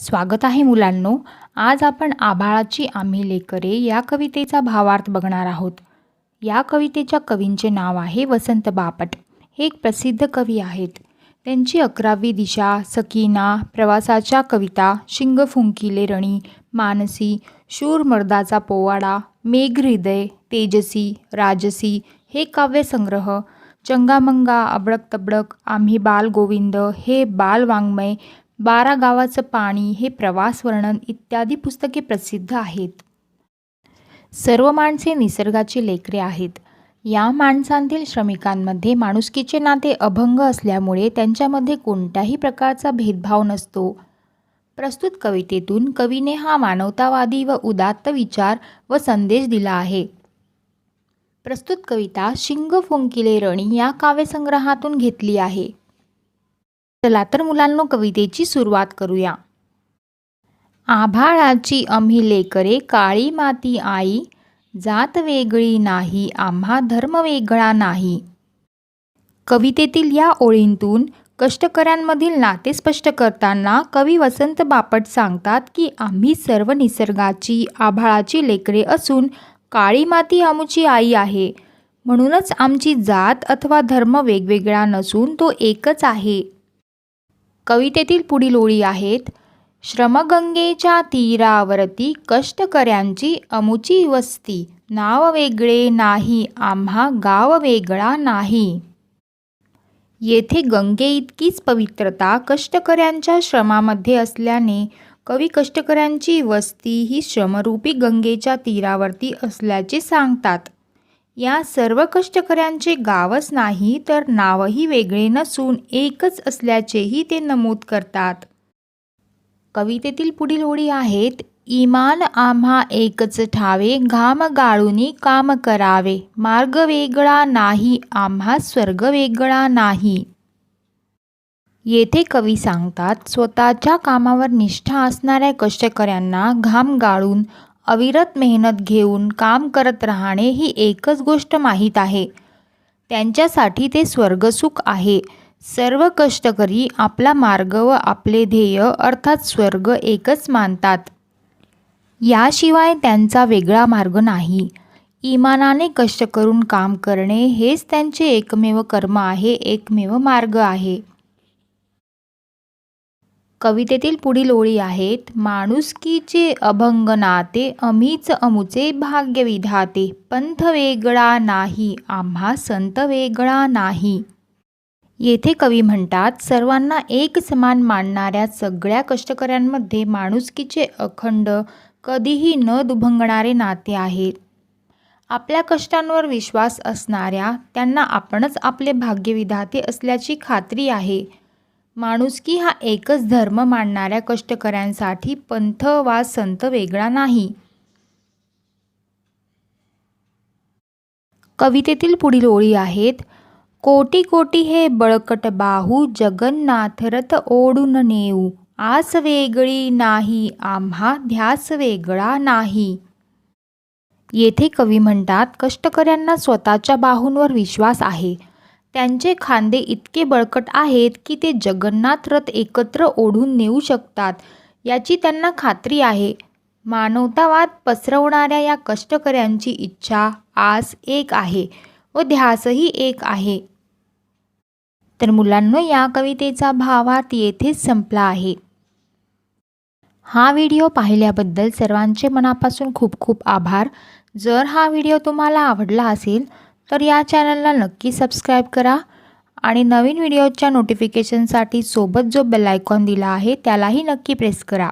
स्वागत आहे मुलांनो. आज आपण आभाळाची आम्ही लेकरे या कवितेचा भावार्थ बघणार आहोत. या कवितेच्या कवींचे नाव आहे वसंत बापट. हे एक प्रसिद्ध कवी आहेत. त्यांची अकरावी दिशा सकीना प्रवासाच्या कविता शिंग फुंकिले रणी मानसी शूर मर्दाचा पोवाडा मेघहृदय तेजसी राजसी हे काव्यसंग्रह चंगामंगा अबडक तबडक आम्ही बाल गोविंद हे बाल वाङ्मय बारा गावाचं पाणी हे प्रवास वर्णन इत्यादी पुस्तके प्रसिद्ध आहेत. सर्व माणसे निसर्गाची लेकरे आहेत. या माणसांतील श्रमिकांमध्ये माणुसकीचे नाते अभंग असल्यामुळे त्यांच्यामध्ये कोणत्याही प्रकारचा भेदभाव नसतो. प्रस्तुत कवितेतून कवीने हा मानवतावादी व उदात्त विचार व संदेश दिला आहे. प्रस्तुत कविता शिंग फुंकिले रणी या काव्यसंग्रहातून घेतली आहे. चला तर मुलांनो कवितेची सुरुवात करूया. आभाळाची आम्ही लेकरे काळी माती आई जात वेगळी नाही आम्हा धर्म वेगळा नाही. कवितेतील या ओळींतून कष्टकऱ्यांमधील नाते स्पष्ट करताना कवी वसंत बापट सांगतात की आम्ही सर्व निसर्गाची आभाळाची लेकरे असून काळी माती आमची आई आहे. म्हणूनच आमची जात अथवा धर्म वेगवेगळा नसून तो एकच आहे. कवितेतील पुढील ओळी आहेत श्रमगंगेच्या तीरावरती कष्टकऱ्यांची अमुची वस्ती नाव वेगळे नाही आम्हा गाव वेगळा नाही. येथे गंगे इतकीच पवित्रता कष्टकऱ्यांच्या श्रमामध्ये असल्याने कवी कष्टकऱ्यांची वस्ती ही श्रमरूपी गंगेच्या तीरावरती असल्याचे सांगतात. या सर्व कष्टकऱ्यांचे गावच नाही तर नावही वेगळे नसून एकच असल्याचेही ते नमूद करतात. कवितेतील पुढील ओळी आहेत इमान आम्हा एकच ठावे घाम गाळूनी काम करावे मार्ग वेगळा नाही आम्हा स्वर्ग वेगळा नाही. येथे कवी सांगतात स्वतःच्या कामावर निष्ठा असणाऱ्या कष्टकऱ्यांना घाम गाळून अविरत मेहनत घेऊन काम करत राहणे ही एकच गोष्ट माहीत आहे. त्यांच्यासाठी ते स्वर्गसुख आहे. सर्व कष्टकरी आपला मार्ग व आपले ध्येय अर्थात स्वर्ग एकच मानतात. याशिवाय त्यांचा वेगळा मार्ग नाही. इमानाने कष्ट करून काम करणे हेच त्यांचे एकमेव कर्म आहे एकमेव मार्ग आहे. कवितेतील पुढील ओळी आहेत माणुसकीचे अभंग नाते अमीच अमुचे भाग्य विधाते पंथ वेगळा नाही आम्हा संत वेगळा नाही. येथे कवी म्हणतात सर्वांना एक समान मानणाऱ्या सगळ्या कष्टकऱ्यांमध्ये माणुसकीचे अखंड कधीही न दुभंगणारे नाते आहेत. आपल्या कष्टांवर विश्वास असणाऱ्या त्यांना आपणच आपले भाग्यविधाते असल्याची खात्री आहे. माणुसकी हा एकच धर्म मानणाऱ्या कष्टकऱ्यांसाठी पंथ वा संत वेगळा नाही. कवितेतील पुढील ओळी आहेत कोटी कोटी हे बळकट बाहू जगन्नाथ रथ ओढून नेऊ. आस वेगळी नाही आम्हा ध्यास वेगळा नाही. येथे कवी म्हणतात कष्टकऱ्यांना स्वतःच्या बाहूंवर विश्वास आहे. त्यांचे खांदे इतके बळकट आहेत की ते जगन्नाथ रथ एकत्र ओढून नेऊ शकतात याची त्यांना खात्री आहे. मानवतावाद पसरवणाऱ्या या कष्टकऱ्यांची इच्छा आस एक आहे व ध्यासही एक आहे. तर मुलांनो या कवितेचा भावार्थ येथेच संपला आहे. हा व्हिडिओ पाहिल्याबद्दल सर्वांचे मनापासून खूप खूप आभार. जर हा व्हिडिओ तुम्हाला आवडला असेल तर या चॅनलला नक्की सबस्क्राईब करा आणि नवीन व्हिडिओच्या नोटिफिकेशनसाठी सोबत जो बेल आयकॉन दिला आहे त्यालाही नक्की प्रेस करा.